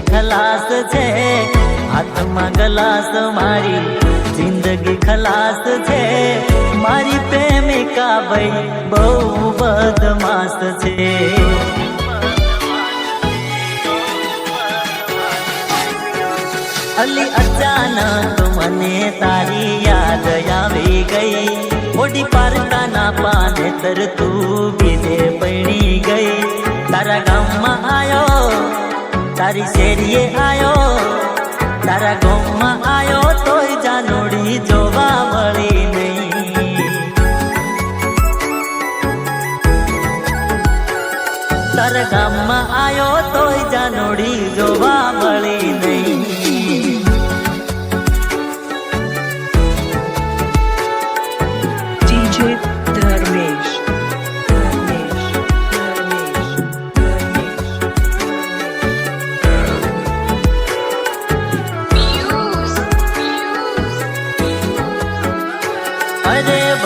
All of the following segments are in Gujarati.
ખલાસ છે. હાથમાં ગલાસ મારી, જિંદગી ખલાસ છે. મારી પ્રેમિકા ભાઈ બહુ બદમાશ છે. અલી અચાનક મને તારી યાદ આવી ગઈ. મોટી પારતાના પાને તર તું બીજે પૈણી ગઈ. તારા આયો તારી શેરીએ આયો, તારા ગામમાં આયો, તોય જાનોડી જોવા મળી નહીં. તારા ગામમાં આયો, તોય જાનોડી જોવા મળી નહીં.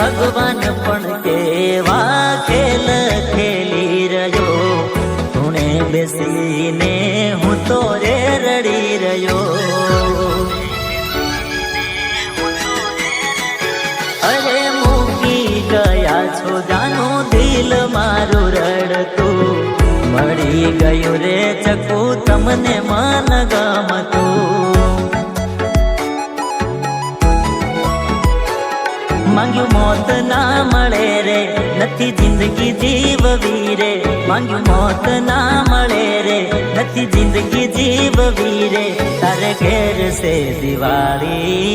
ભગવાન પણ કેવા ખેલ ખેલી રહ્યો. ધૂણે બેસીને હું તો રે રડી રહ્યો. અરે મૂકી ગયા છો જાનું દિલ મારું રડતું. મળી ગયું રે ચકુ તમને મન ગમતું. માંગ્યું મોત ના મળે રે. નથી જિંદગી જીવવી રે માંગ્યું મોત ના મળે રે. નથી જિંદગી જીવવી રે તારે ઘેર સે દિવાળી.